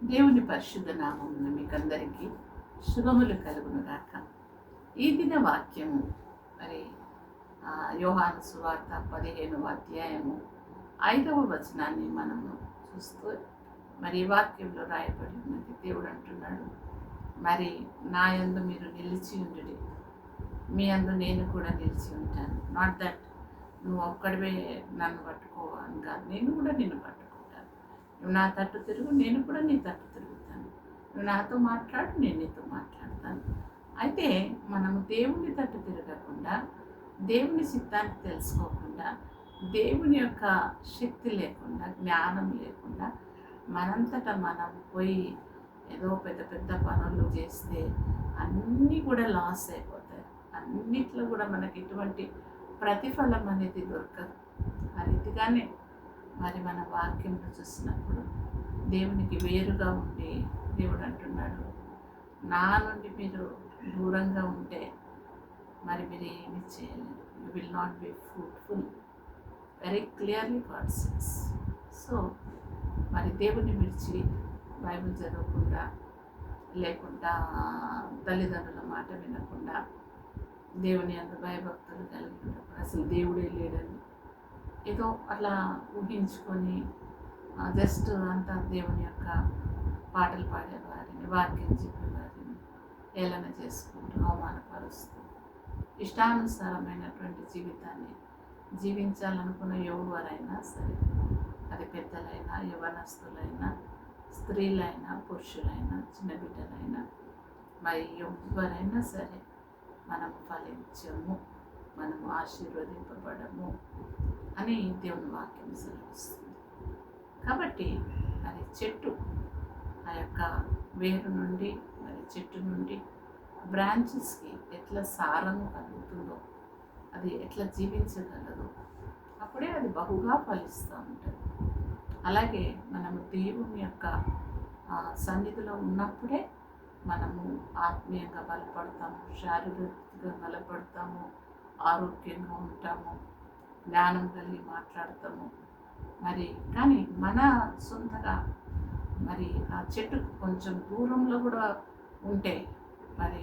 దేవుని పరిశుద్ధ నామమున మీకందరికీ శుభములు కలుగును గాక ఈ దిన వాక్యము మరి ఆ, యోహాను సువార్త పదిహేనవ అధ్యాయము ఐదవ వచనాన్ని మనము చూస్తూ మరి ఈ వాక్యంలో రాయబడి ఉన్నది. దేవుడు అంటున్నాడు మరి నా యందు మీరు నిలిచి ఉండుడి. మీ అందు నేను కూడా నిలిచి ఉంటాను. నాట్ దట్ నువ్వు ఒక్కడివే నన్ను పట్టుకో అని కాదు. నేను కూడా నిన్ను పట్టు నువ్వు నా తట్టు తిరుగు నేను కూడా నీ తట్టు తిరుగుతాను. నువ్వు నాతో మాట్లాడు నేను నీతో మాట్లాడతాను. అయితే మనము దేవుని తట్టు తిరగకుండా దేవుని సిద్ధాన్ని తెలుసుకోకుండా దేవుని యొక్క శక్తి లేకుండా జ్ఞానం లేకుండా మనంతట మనం పోయి ఏదో పెద్ద పెద్ద పనులు చేస్తే అన్నీ కూడా లాస్ అయిపోతాయి. అన్నిట్లో కూడా మనకి ఎటువంటి ప్రతిఫలం అనేది దొరకదు. ఆ రీతిగానే మరి మన వాక్యంలో చూసినప్పుడు దేవునికి వేరుగా ఉండి దేవుడు అంటున్నాడు నా నుండి మీరు దూరంగా ఉంటే మరి మీరు ఏమి చేయలేరు. You will not be fruitful very clearly God sense so మరి దేవుని విడిచి బైబిల్ చదవకుండా లేకుండా తల్లిదండ్రుల మాట వినకుండా దేవుని అంత భయభక్తులు కలిగి అసలు దేవుడే లేడని ఏదో అట్లా ఊహించుకొని జస్ట్ అంతా దేవుని యొక్క పాటలు పాడేవారిని వాక్యం చెప్పేవారిని ఏలన చేసుకుంటూ అవమానపరుస్తూ ఇష్టానుసారమైనటువంటి జీవితాన్ని జీవించాలనుకున్న ఎవరైనా సరే అది పెద్దలైనా యవనస్తులైనా స్త్రీలైనా పురుషులైనా చిన్న బిడ్డలైనా మరి ఎవరైనా సరే మనం ఫలించము మనము ఆశీర్వదింపబడము అని దేవుని వాక్యం సెలవిస్తుంది కాబట్టి అది చెట్టు ఆ యొక్క వేరు నుండి మరి చెట్టు నుండి బ్రాంచెస్కి ఎట్లా సారం కలుగుతుందో అది ఎట్లా జీవించగలదో అప్పుడే అది బహుగా ఫలిస్తూ ఉంటుంది. అలాగే మనము దేవుని యొక్క సన్నిధిలో ఉన్నప్పుడే మనము ఆత్మీయంగా బలపడతాము శారీరకంగా బలపడతాము ఆరోగ్యంగా ఉంటాము జ్ఞానం కలిగి మాట్లాడతాము. మరి కానీ మన సొంతగా మరి ఆ చెట్టుకు కొంచెం దూరంలో కూడా ఉంటే మరి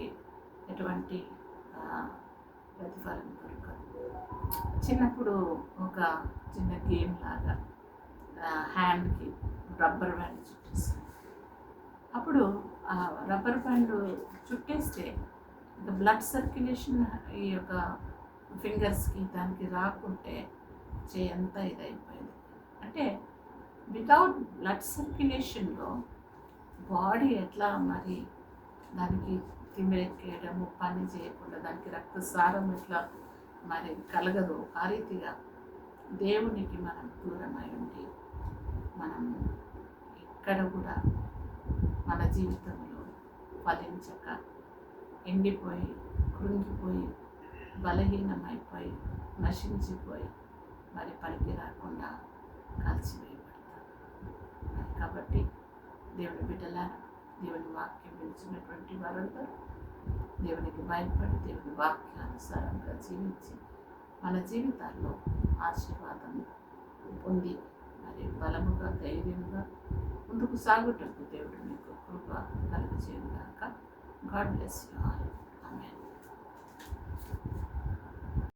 ఎటువంటి ప్రతిఫలం దొరకదు. చిన్నప్పుడు ఒక చిన్న గేమ్ లాగా హ్యాండ్కి రబ్బర్ బ్యాండ్ చుట్టేస్తాం అప్పుడు ఆ రబ్బర్ బ్యాండ్ చుట్టేస్తే ఇంకా బ్లడ్ సర్క్యులేషన్ ఈ యొక్క ఫింగర్స్కి దానికి రాకుంటే చేయంతా ఇదైపోయింది. అంటే వితౌట్ బ్లడ్ సర్క్యులేషన్లో బాడీ ఎట్లా మరి దానికి తిమ్మిరెక్కేయడము పని చేయకుండా దానికి రక్తసారం ఎట్లా మరి కలగదు ఆ రీతిగా దేవునికి మనం దూరమై ఉండి మనము ఎక్కడ కూడా మన జీవితంలో ఫలించక ఎండిపోయి కృంగిపోయి బలహీనమైపోయి నశించిపోయి మరి పనికి రాకుండా కాల్చివేయబడతాం కాబట్టి దేవుని బిడ్డలారా దేవుని వాక్యం విడిచినటువంటి వారందరూ దేవునికి భయపడి దేవుని వాక్యానుసారంగా జీవించి మన జీవితాల్లో ఆశీర్వాదం పొంది మరి బలముగా ధైర్యంగా ముందుకు సాగుటకు దేవుడు మీకు కృప కలుగు చేయగాక గాడ్ బ్లెస్ యూ ఆల్.